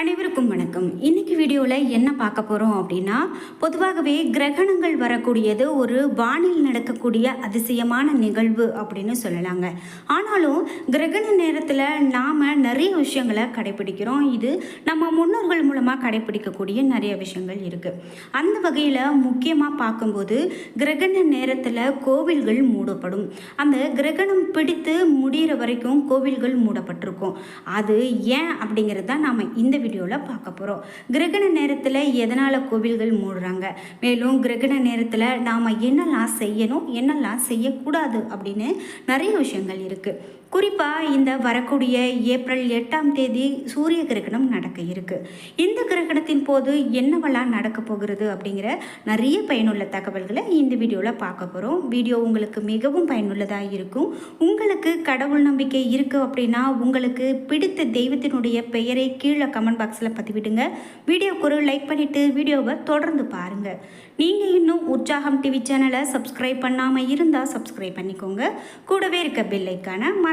அனைவருக்கும் வணக்கம். இன்னைக்கு வீடியோவில் என்ன பார்க்க போகிறோம் அப்படின்னா பொதுவாகவே கிரகணங்கள் வரக்கூடியது ஒரு வானில் நடக்கக்கூடிய அதிசயமான நிகழ்வு அப்படின்னு சொல்லலாங்க. ஆனாலும் கிரகண நேரத்தில் நாம் நிறைய விஷயங்களை கடைபிடிக்கிறோம். இது நம்ம முன்னோர்கள் மூலமாக கடைபிடிக்கக்கூடிய நிறைய விஷயங்கள் இருக்குது அந்த வகையில் முக்கியமாக பார்க்கும்போது கிரகண நேரத்தில் கோவில்கள் மூடப்படும். அந்த கிரகணம் பிடித்து முடிகிற வரைக்கும் கோவில்கள் மூடப்பட்டிருக்கும். அது ஏன் அப்படிங்கிறது தான் நாம் இந்த வீடியோவில் பார்க்க போகிறோம் கிரகண நேரத்தில் எதனால் கோவில்கள் மூடுறாங்க? மேலும் கிரகண நேரத்தில் நாம் என்னெல்லாம் செய்யணும் என்னெல்லாம் செய்யக்கூடாது அப்படின்னு நிறைய விஷயங்கள் இருக்குது குறிப்பாக இந்த வரக்கூடிய ஏப்ரல் எட்டாம் தேதி சூரிய கிரகணம் நடக்க இருக்குது இந்த கிரகணத்தின் போது என்னவெல்லாம் நடக்க போகிறது அப்படிங்கிற நிறைய பயனுள்ள தகவல்களை இந்த வீடியோவில் பார்க்க போகிறோம் வீடியோ உங்களுக்கு மிகவும் பயனுள்ளதாக இருக்கும். உங்களுக்கு கடவுள் நம்பிக்கை இருக்குது அப்படின்னா உங்களுக்கு பிடித்த தெய்வத்தினுடைய பெயரை கீழே கமெண்ட் பாக்ஸில் பதிவிடுங்க. வீடியோக்கு ஒரு லைக் பண்ணிவிட்டு வீடியோவை தொடர்ந்து பாருங்கள் நீங்கள் இன்னும் உற்சாகம் டிவி சேனலை சப்ஸ்கிரைப் பண்ணாமல் இருந்தால் சப்ஸ்கிரைப் பண்ணிக்கோங்க. கூடவே இருக்க பெல்லைக்கான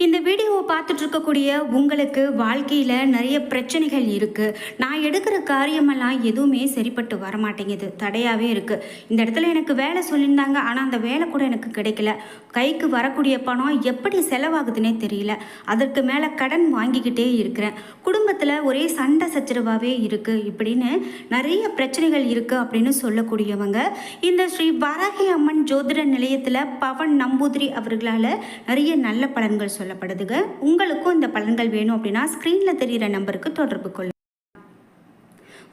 இந்த வீடியோவை பார்த்துட்டு இருக்கக்கூடிய உங்களுக்கு வாழ்க்கையில் நிறைய பிரச்சனைகள் இருக்குது நான் எடுக்கிற காரியமெல்லாம் எதுவுமே சரிப்பட்டு வர மாட்டேங்குது தடையாகவே இருக்குது இந்த இடத்துல எனக்கு வேலை சொல்லியிருந்தாங்க. ஆனால் அந்த வேலை கூட எனக்கு கிடைக்கல. கைக்கு வரக்கூடிய பணம் எப்படி செலவாகுதுன்னே தெரியல. அதற்கு மேலே கடன் வாங்கிக்கிட்டே இருக்கிறேன். குடும்பத்தில் ஒரே சண்டை சச்சரவாகவே இருக்குது இப்படின்னு நிறைய பிரச்சனைகள் இருக்குது அப்படின்னு சொல்லக்கூடியவங்க இந்த ஸ்ரீ வராகி அம்மன் ஜோதிட நிலையத்தில் பவன் நம்பூதிரி அவர்களால் நிறைய நல்ல பலன்கள் சொல்லப்படுதுங்க. உங்களுக்கும் இந்த பலன்கள் வேணும் அப்படின்னா ஸ்க்ரீனில் தெரிகிற நம்பருக்கு தொடர்பு கொள்ளுங்க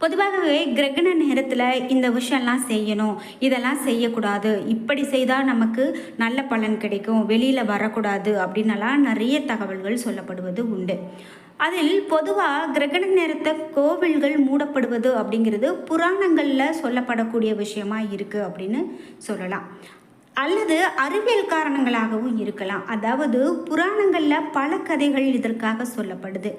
பொதுவாகவே கிரகண நேரத்தில் இந்த விஷயம்லாம் செய்யணும். இதெல்லாம் செய்யக்கூடாது. இப்படி செய்தால் நமக்கு நல்ல பலன் கிடைக்கும். வெளியில் வரக்கூடாது அப்படின்னலாம் நிறைய தகவல்கள் சொல்லப்படுவது உண்டு. அதில் பொதுவாக கிரகண நேரத்தை கோவில்கள் மூடப்படுவது அப்படிங்கிறது புராணங்களில் சொல்லப்படக்கூடிய விஷயமா இருக்குது அப்படின்னு சொல்லலாம். அல்லது அறிவியல் காரணங்களாகவும் இருக்கலாம். அதாவது புராணங்களில் பல கதைகள் இதற்காக சொல்லப்படுது.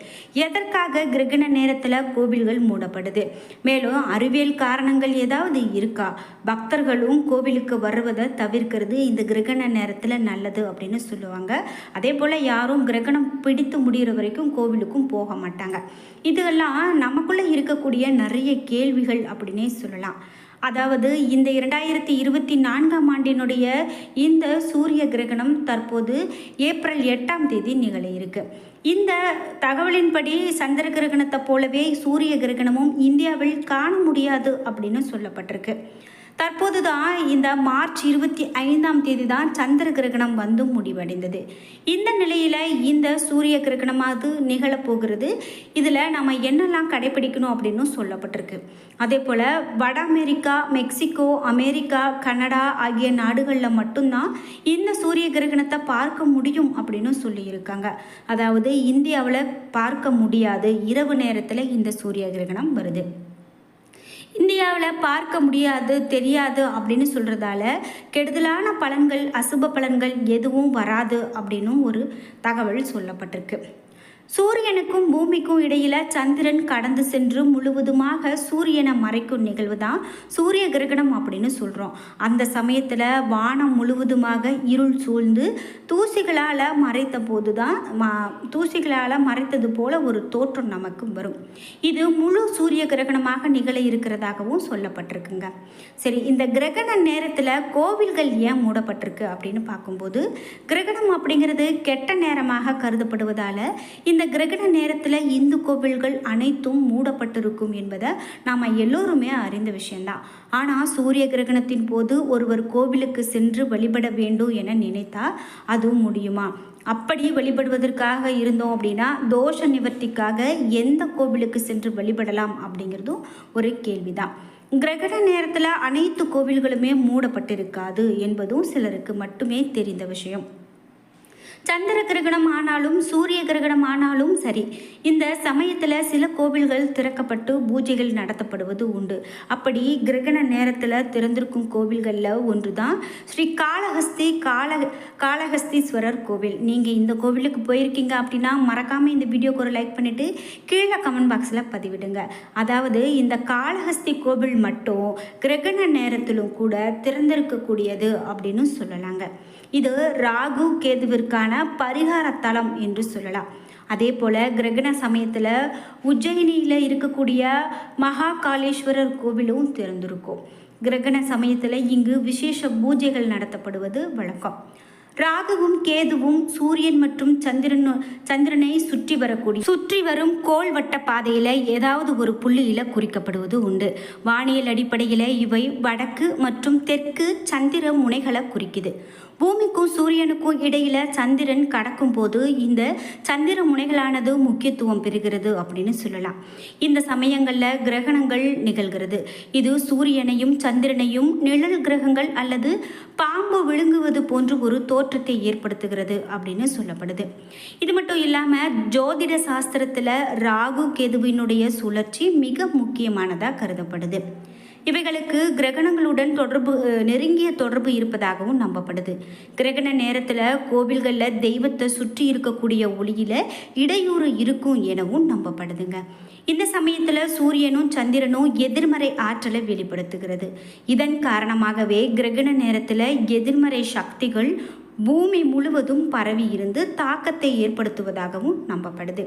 எதற்காக கிரகண நேரத்தில் கோவில்கள் மூடப்படுது? மேலும் அறிவியல் காரணங்கள் ஏதாவது இருக்கா? பக்தர்களும் கோவிலுக்கு வருவதை தவிர்க்கிறது இந்த கிரகண நேரத்தில் நல்லது அப்படின்னு சொல்லுவாங்க. அதே போல் யாரும் கிரகணம் பிடித்து முடிகிற வரைக்கும் கோவிலுக்கும் போக மாட்டாங்க. இதெல்லாம் நமக்குள்ளே இருக்கக்கூடிய நிறைய கேள்விகள் அப்படின்னே சொல்லலாம். அதாவது இந்த இரண்டாயிரத்தி இருபத்தி நான்காம் ஆண்டினுடைய இந்த சூரிய கிரகணம் தற்போது ஏப்ரல் எட்டாம் தேதி நிகழ இருக்கு இந்த தகவலின்படி சந்திர கிரகணத்தை போலவே சூரிய கிரகணமும் இந்தியாவில் காண முடியாது அப்படின்னு சொல்லப்பட்டிருக்கு. தற்போது தான் இந்த மார்ச் இருபத்தி ஐந்தாம் தேதி தான் சந்திர கிரகணம் வந்து முடிவடைந்தது. இந்த நிலையில் இந்த சூரிய கிரகணமாவது நிகழப்போகிறது இதில் நம்ம என்னெல்லாம் கடைபிடிக்கணும் அப்படின்னு சொல்லப்பட்டிருக்கு. அதே போல் வட அமெரிக்கா மெக்சிகோ அமெரிக்கா கனடா ஆகிய நாடுகளில் மட்டும்தான் இந்த சூரிய கிரகணத்தை பார்க்க முடியும் அப்படின்னு சொல்லியிருக்காங்க. அதாவது இந்தியாவில் பார்க்க முடியாது. இரவு நேரத்தில் இந்த சூரிய கிரகணம் வருது. இந்தியாவில் பார்க்க முடியாது தெரியாது அப்படின்னு சொல்கிறதால கெடுதலான பலன்கள் அசுப பலன்கள் எதுவும் வராது அப்படின்னும் ஒரு தகவல் சொல்லப்பட்டிருக்கு. சூரியனுக்கும் பூமிக்கும் இடையில சந்திரன் கடந்து சென்று முழுவதுமாக சூரியனை மறைக்கும் நிகழ்வு தான் சூரிய கிரகணம் அப்படின்னு சொல்கிறோம் அந்த சமயத்தில் வானம் முழுவதுமாக இருள் சூழ்ந்து தூசிகளால் மறைத்த போது தான் மா தூசிகளால் மறைத்தது போல ஒரு தோற்றம் நமக்கு வரும். இது முழு சூரிய கிரகணமாக நிகழ இருக்கிறதாகவும் சொல்லப்பட்டிருக்குங்க. சரி இந்த கிரகண நேரத்தில் கோவில்கள் ஏன் மூடப்பட்டிருக்கு அப்படின்னு பார்க்கும்போது கிரகணம் அப்படிங்கிறது கெட்ட நேரமாக கருதப்படுவதால் இந்த இந்த கிரகண நேரத்தில் இந்து கோவில்கள் அனைத்தும் மூடப்பட்டிருக்கும் என்பதை நாம் எல்லோருமே அறிந்த விஷயம்தான். ஆனால் சூரிய கிரகணத்தின் போது ஒருவர் கோவிலுக்கு சென்று வழிபட வேண்டும் என நினைத்தால் அதுவும் முடியுமா? அப்படி வழிபடுவதற்காக இருந்தோம் அப்படின்னா தோஷ நிவர்த்திக்காக எந்த கோவிலுக்கு சென்று வழிபடலாம் அப்படிங்கிறதும் ஒரு கேள்விதான். கிரகண நேரத்தில் அனைத்து கோவில்களுமே மூடப்பட்டிருக்காது என்பதும் சிலருக்கு மட்டுமே தெரிந்த விஷயம். சந்திர கிரகணம் ஆனாலும் சூரிய கிரகணம் ஆனாலும் சரி இந்த சமயத்தில் சில கோவில்கள் திறக்கப்பட்டு பூஜைகள் நடத்தப்படுவது உண்டு. அப்படி கிரகண நேரத்தில் திறந்திருக்கும் கோவில்களில் ஒன்று தான் ஸ்ரீ காளஹஸ்தி கால காளஹஸ்தீஸ்வரர் கோவில். நீங்கள் இந்த கோவிலுக்கு போயிருக்கீங்க அப்படின்னா மறக்காமல் இந்த வீடியோக்கு ஒரு லைக் பண்ணிவிட்டு கீழே கமெண்ட் பாக்ஸில் பதிவிடுங்க. அதாவது இந்த காளஹஸ்தி கோவில் மட்டும் கிரகண நேரத்திலும் கூட திறந்திருக்கக்கூடியது அப்படின்னு சொல்லலாங்க. இது ராகு கேதுவிற்கான பரிகார தலம் என்று சொல்லலாம். அதே போல் கிரகண சமயத்தில் உஜ்ஜயினியில் இருக்கக்கூடிய மகாகாலேஸ்வரர் கோவிலும் திறந்திருக்கும். கிரகண சமயத்தில் இங்கு விசேஷ பூஜைகள் நடத்தப்படுவது வழக்கம். ராகுவும் கேதுவும் சூரியன் மற்றும் சந்திரன் சந்திரனை சுற்றி வரக்கூடிய சுற்றி வரும் கோள் வட்ட பாதையில் ஏதாவது ஒரு புள்ளியில் குறிக்கப்படுவது உண்டு. வானியல் அடிப்படையில் இவை வடக்கு மற்றும் தெற்கு சந்திர முனைகளை குறிக்குது. பூமிக்கும் சூரியனுக்கும் இடையில சந்திரன் கடக்கும் போது இந்த சந்திர முனைகளானது முக்கியத்துவம் பெறுகிறது அப்படின்னு சொல்லலாம். இந்த சமயங்களில் கிரகணங்கள் நிகழ்கிறது. இது சூரியனையும் சந்திரனையும் நிழல் கிரகங்கள் அல்லது பாம்பு விழுங்குவது போன்று ஒரு தோற்றத்தை ஏற்படுத்துகிறது அப்படின்னு சொல்லப்படுது. இது மட்டும் இல்லாமல் ஜோதிட சாஸ்திரத்தில் ராகு கெதுவினுடைய சுழற்சி மிக முக்கியமானதாக கருதப்படுது. இவைகளுக்கு கிரகணங்களுடன் தொடர்பு நெருங்கிய தொடர்பு இருப்பதாகவும் நம்பப்படுது. கிரகண நேரத்தில் கோவில்களில் தெய்வத்தை சுற்றி இருக்கக்கூடிய ஒளியில் இடையூறு இருக்கும் எனவும் நம்பப்படுதுங்க. இந்த சமயத்தில் சூரியனும் சந்திரனும் எதிர்மறை ஆற்றலை வெளிப்படுத்துகிறது. இதன் காரணமாகவே கிரகண நேரத்தில் எதிர்மறை சக்திகள் பூமி முழுவதும் பரவி இருந்து தாக்கத்தை ஏற்படுத்துவதாகவும் நம்பப்படுது.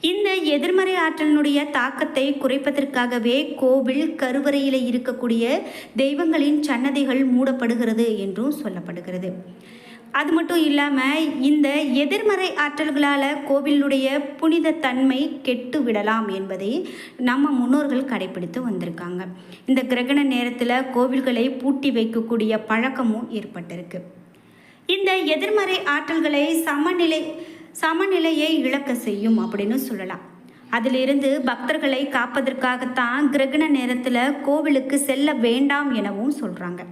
இந்த எதிர்மறை ஆற்றலினுடைய தாக்கத்தை குறைப்பதற்காகவே கோவில் கருவறையில் இருக்கக்கூடிய தெய்வங்களின் சன்னதிகள் மூடப்படுகிறது என்றும் சொல்லப்படுகிறது. அது மட்டும் இல்லாமல் இந்த எதிர்மறை ஆற்றல்களால் கோவிலுடைய புனித தன்மை கெட்டு விடலாம் என்பதை நம்ம முன்னோர்கள் கடைபிடித்து வந்திருக்காங்க. இந்த கிரகண நேரத்தில் கோவில்களை பூட்டி வைக்கக்கூடிய பழக்கமும் ஏற்பட்டிருக்கு. இந்த எதிர்மறை ஆற்றல்களை சமநிலை சமநிலையை இழக்க செய்யும் அப்படின்னு சொல்லலாம். அதிலிருந்து பக்தர்களை காப்பதற்காகத்தான் கிரகண நேரத்தில் கோவிலுக்கு செல்ல வேண்டாம் எனவும் சொல்கிறாங்க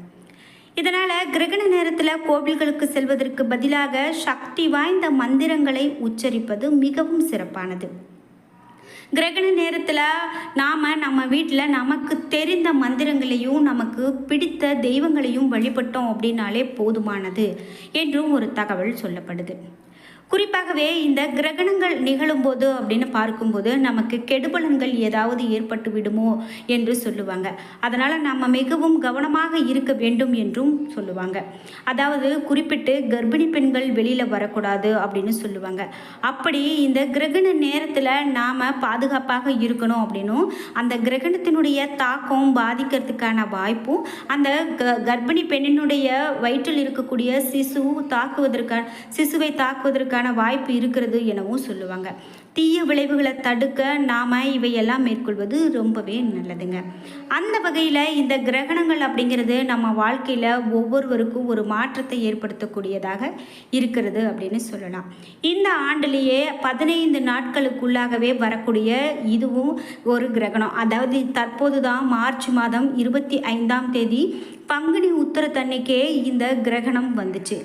இதனால் கிரகண நேரத்தில் கோவில்களுக்கு செல்வதற்கு பதிலாக சக்தி வாய்ந்த மந்திரங்களை உச்சரிப்பது மிகவும் சிறப்பானது. கிரகண நேரத்தில் நாம் நம்ம வீட்டில் நமக்கு தெரிந்த மந்திரங்களையும் நமக்கு பிடித்த தெய்வங்களையும் வழிபட்டோம் அப்படின்னாலே போதுமானது என்றும் ஒரு தகவல் சொல்லப்படுது. குறிப்பாகவே இந்த கிரகணங்கள் நிகழும்போது அப்படின்னு பார்க்கும்போது நமக்கு கெடுபலன்கள் ஏதாவது ஏற்பட்டு விடுமோ என்று சொல்லுவாங்க. அதனால் நம்ம மிகவும் கவனமாக இருக்க வேண்டும் என்றும் சொல்லுவாங்க. அதாவது குறிப்பிட்டு கர்ப்பிணி பெண்கள் வெளியில் வரக்கூடாது அப்படின்னு சொல்லுவாங்க. அப்படி இந்த கிரகண நேரத்தில் நாம் பாதுகாப்பாக இருக்கணும் அப்படின்னும் அந்த கிரகணத்தினுடைய தாக்கம் பாதிக்கிறதுக்கான வாய்ப்பும் அந்த க கர்ப்பிணி பெண்ணினுடைய வயிற்றில் இருக்கக்கூடிய சிசு தாக்குவதற்கான சிசுவை தாக்குவதற்கான வாய்ப்பு இருக்கிறது எனவும் சொல்லுவாங்க. தீய விளைவுகளை தடுக்க நாம் இவையெல்லாம் மேற்கொள்வது ரொம்பவே நல்லதுங்க. அந்த வகையில் இந்த கிரகணங்கள் அப்படிங்கிறது நம்ம வாழ்க்கையில் ஒவ்வொருவருக்கும் ஒரு மாற்றத்தை ஏற்படுத்தக்கூடியதாக இருக்கிறது அப்படின்னு சொல்லலாம். இந்த ஆண்டிலேயே பதினைந்து நாட்களுக்குள்ளாகவே வரக்கூடிய இதுவும் ஒரு கிரகணம். அதாவது தற்போது தான் மார்ச் மாதம் இருபத்தி ஐந்தாம் தேதி பங்குனி உத்தரத்தன்னைக்கே இந்த கிரகணம் வந்துச்சு.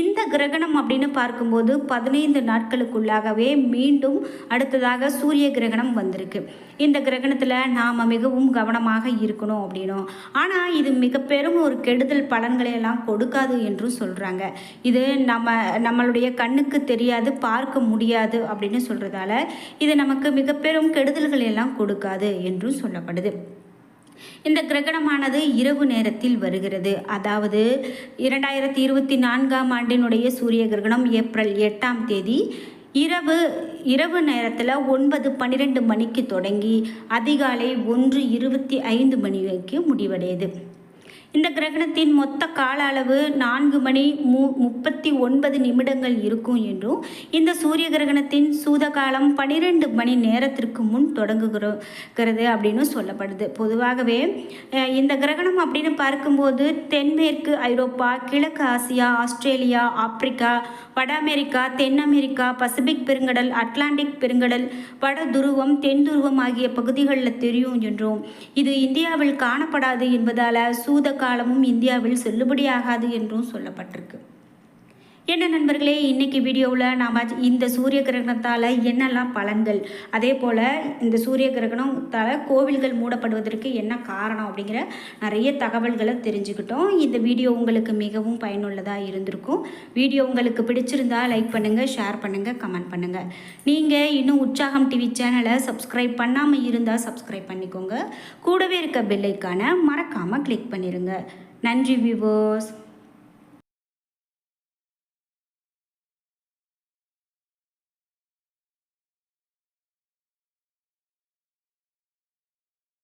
இந்த கிரகணம் அப்படின்னு பார்க்கும்போது பதினைந்து நாட்களுக்குள்ளாகவே மீண்டும் அடுத்ததாக சூரிய கிரகணம் வந்திருக்கு. இந்த கிரகணத்தில் நாம் மிகவும் கவனமாக இருக்கணும் அப்படின்னும். ஆனால் இது மிக பெரும் ஒரு கெடுதல் பலன்களை எல்லாம் கொடுக்காது என்றும் சொல்கிறாங்க இது நம்ம நம்மளுடைய கண்ணுக்கு தெரியாது பார்க்க முடியாது அப்படின்னு சொல்கிறதால இது நமக்கு மிக பெரும் எல்லாம் கொடுக்காது என்றும் சொல்லப்படுது. இந்த கிரகணமானது இரவு நேரத்தில் வருகிறது. அதாவது இரண்டாயிரத்தி இருபத்தி நான்காம் ஆண்டினுடைய சூரிய கிரகணம் ஏப்ரல் எட்டாம் தேதி இரவு இரவு நேரத்தில் ஒன்பது பன்னிரெண்டு மணிக்கு தொடங்கி அதிகாலை ஒன்று இருபத்தி ஐந்து மணி வரைக்கும் முடிவடையுது. இந்த கிரகணத்தின் மொத்த கால அளவு நான்கு மணி மு முப்பத்தி ஒன்பது நிமிடங்கள் இருக்கும் என்றும் இந்த சூரிய கிரகணத்தின் சூத காலம் பனிரெண்டு மணி நேரத்திற்கு முன் தொடங்குகிறது அப்படின்னு சொல்லப்படுது. பொதுவாகவே இந்த கிரகணம் அப்படின்னு பார்க்கும்போது தென்மேற்கு ஐரோப்பா கிழக்கு ஆசியா ஆஸ்திரேலியா ஆப்பிரிக்கா வட அமெரிக்கா தென் அமெரிக்கா பசிபிக் பெருங்கடல் அட்லாண்டிக் பெருங்கடல் வட துருவம் தென் துருவம் ஆகிய பகுதிகளில் தெரியும் என்றும் இது இந்தியாவில் காணப்படாது என்பதால் சூத காலமும் இந்தியாவில் செல்லுபடியாகாது என்றும் சொல்லப்பட்டிருக்கு. என்ன நண்பர்களே இன்றைக்கி வீடியோவில் நாம் இந்த சூரிய கிரகணத்தால் என்னெல்லாம் பலன்கள்? அதே போல் இந்த சூரிய கிரகணத்தால் கோவில்கள் மூடப்படுவதற்கு என்ன காரணம் அப்படிங்கிற நிறைய தகவல்களை தெரிஞ்சுக்கிட்டோம். இந்த வீடியோ உங்களுக்கு மிகவும் பயனுள்ளதாக இருந்திருக்கும். வீடியோ உங்களுக்கு பிடிச்சிருந்தா லைக் பண்ணுங்கள் ஷேர் பண்ணுங்கள் கமெண்ட் பண்ணுங்கள் நீங்கள் இன்னும் உற்சாகம் டிவி சேனலை சப்ஸ்கிரைப் பண்ணாமல் இருந்தால் சப்ஸ்கிரைப் பண்ணிக்கோங்க. கூடவே இருக்க பெல்லைக்கான மறக்காமல் கிளிக் பண்ணிடுங்க நன்றி வியூவர்ஸ்